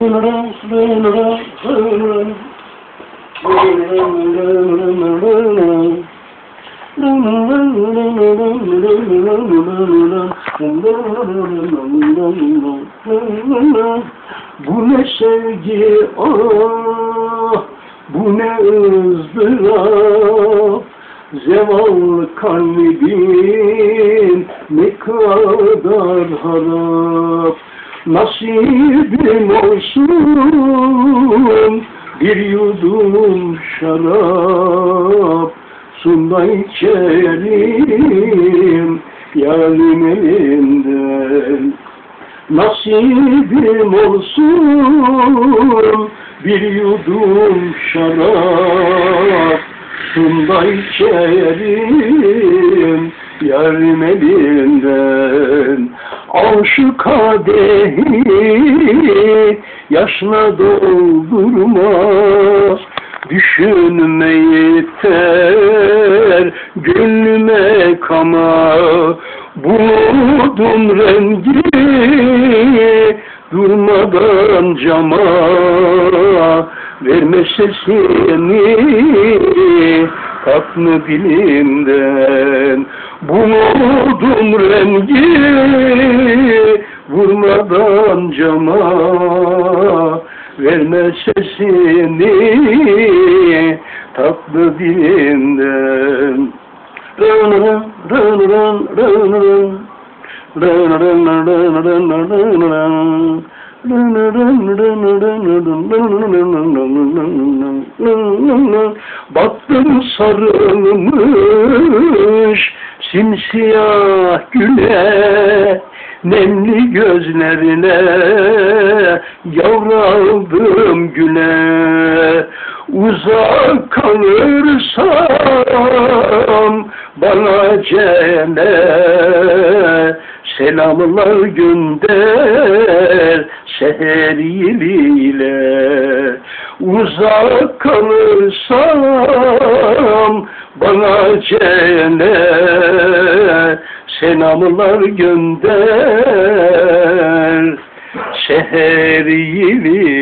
Bu ne sevgi ah bu ne ızdırap Zeval kalbin ne kadar harap Nasibim olsun bir yudum şarap Sunda içerim yarim elinden. Nasibim olsun bir yudum şarap Sunda içerim yarim elinden Al şu kadehi yaşla doldurma Düşünme yeter gönlüme kama. Buldum rengi durmadan cama. Verme sesini tatlı dilimden Buldum rengi vurmadan cama. Verme sesini tatlı dilinden. Rın rın rın rın rın rın Rın rın rın rın rın rın Baktım sarılmış simsiyah güne Nemli gözlerine yavraldım güne Uzak kalırsam bana cene Selamlar gönder seher ile Uzak kalırsam bana cene Selamlar gönder seher ile